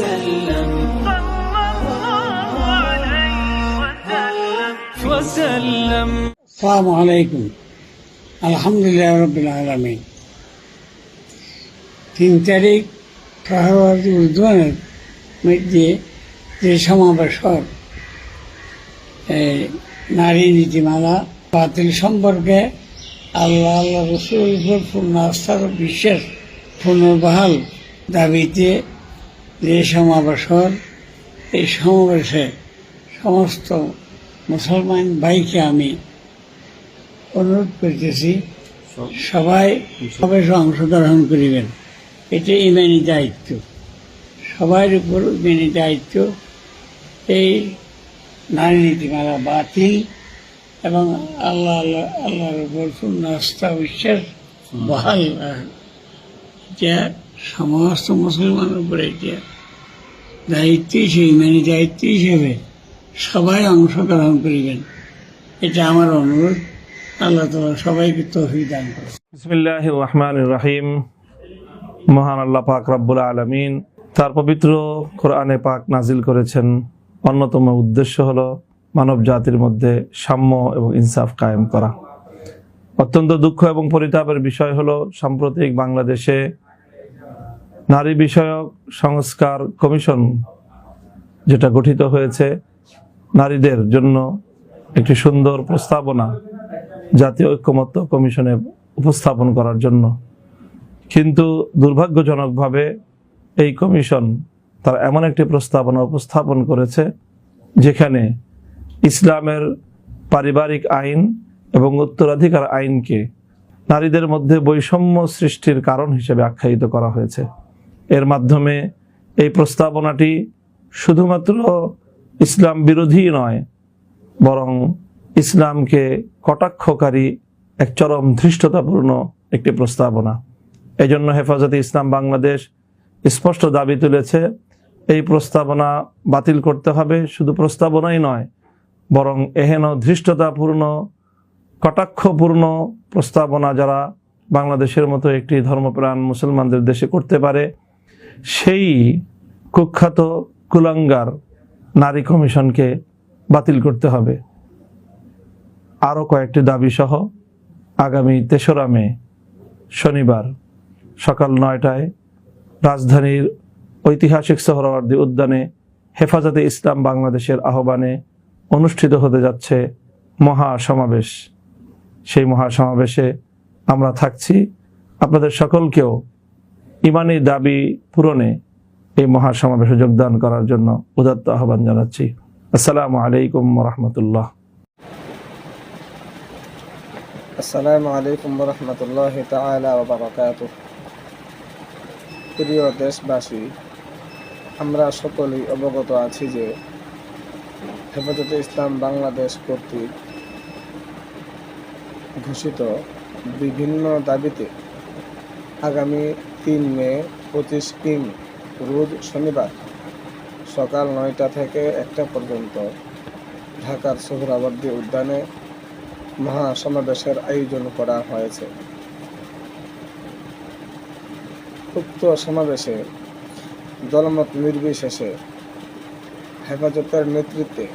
وسلم وسلم السلام عليكم الحمد لله رب العالمين তিন তারিখ ফেব্রুয়ারি উদ্যানের মধ্যে যে সমাবেশ হয়, এই নারী নীতিমালা বাতিল সম্পর্কে আল্লাহ আল্লাহ রসুল উপর পূর্ণ আস্থার ও বিশ্বাস পুনর্বহাল দাবিতে যে সমাবেশ হয়, এই সমাবেশে সমস্ত মুসলমান ভাইকে আমি অনুরোধ করতেছি সবাই সবাই অংশগ্রহণ করিবেন। এটা ইমানি দায়িত্ব। সবার উপর ইমানি দায়িত্ব। এই নারী নীতিমালা বাতিল এবং আল্লাহ আল্লাহ আল্লাহর উপর আস্থা বিশ্বাস বহাল রাখা। সমস্ত মুসলমানের উপরে এটা। দায়িত্ব হিসেবে ইমানি দায়িত্ব হিসেবে সবাই অংশগ্রহণ করিবেন। এটা আমার অনুরোধ। আল্লাহ তালা সবাইকে তৌফিক দান করে রহমান রাহিম। মহান আল্লাহ পাক রব্বুল আলমিন তার পবিত্র কোরআনে পাক নাজিল করেছেন। অন্যতম উদ্দেশ্য হলো মানব জাতির মধ্যে সাম্য এবং ইনসাফ কায়েম করা। অত্যন্ত দুঃখ এবং পরিতাপের বিষয় হলো সাম্প্রতিক বাংলাদেশে নারী বিষয়ক সংস্কার কমিশন যেটা গঠিত হয়েছে নারীদের জন্য একটি সুন্দর প্রস্তাবনা জাতীয় ঐক্যমত্য কমিশনে উপস্থাপন করার জন্য। কিন্তু দুর্ভাগ্যজনকভাবে এই কমিশন তার এমন একটি প্রস্তাবনা উপস্থাপন করেছে যেখানে ইসলামের পারিবারিক আইন এবং উত্তরাধিকার আইনকে নারীদের মধ্যে বৈষম্য সৃষ্টির কারণ হিসেবে আখ্যায়িত করা হয়েছে। এর মাধ্যমে এই প্রস্তাবনাটি শুধুমাত্র ইসলাম বিরোধী নয়, বরং ইসলামকে কটাক্ষকারী এক চরম ধৃষ্টতাপূর্ণ একটি প্রস্তাবনা। এজন্য হেফাজতে ইসলাম বাংলাদেশ স্পষ্ট দাবি তুলেছে, এই প্রস্তাবনা বাতিল করতে হবে, শুধু প্রস্তাবনাই নয়, বরং এহেন ধৃষ্টতাপূর্ণ, কটাক্ষপূর্ণ প্রস্তাবনা যারা বাংলাদেশের মতো একটি ধর্মপ্রাণ মুসলমানদের দেশে করতে পারে সেই কুখ্যাত কুলাঙ্গার নারী কমিশনকে বাতিল করতে হবে। আরও কয়েকটি দাবি সহ আগামী তেসরা মে, শনিবার সকাল নয়টায় রাজধানীর ঐতিহাসিক সোহরাওয়ার্দী উদ্যানে হেফাজতে ইসলাম বাংলাদেশের আহ্বানে অনুষ্ঠিত হতে যাচ্ছে মহা সমাবেশ সেই মহা সমাবেশে আমরা থাকছি। আপনাদের সকলকেও ইমানি দাবি পূরণে এই মহা সমাবেশে যোগদান করার জন্য উদাত্ত আহ্বান জানাচ্ছি। আসসালামু আলাইকুম রহমতুল্লাহ আসসালামু আলাইকুম রহমতুল্লাহ তালা প্রিয় দেশবাসী, আমরা সকলেই অবগত আছি যে হেফাজতে ইসলাম বাংলাদেশ কর্তৃক ঘোষিত বিভিন্ন দাবিতে আগামী তিন মে, পঁচিশ কিং, রোজ শনিবার, সকাল নয়টা থেকে একটা পর্যন্ত ঢাকার সোহরাবর্দী উদ্যানে মহা সমাবেশের আয়োজন করা হয়েছে। উক্ত সমাবেশে দলমত নির্বিশেষে হেফাজতের নেতৃত্বে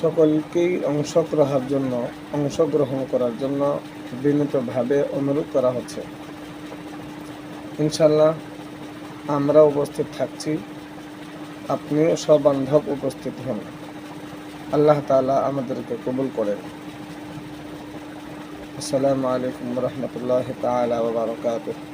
সকলকেই অংশগ্রহণের জন্য অংশগ্রহণ করার জন্য বিনীতভাবে অনুরোধ করা হচ্ছে। ইনশাল্লাহ আমরা উপস্থিত থাকছি। আপনিও সবান্ধব উপস্থিত হন। আল্লাহ তালা আমাদেরকে কবুল করেন। আসসালামু আলাইকুম রহমতুল্লাহ তালা বারকাত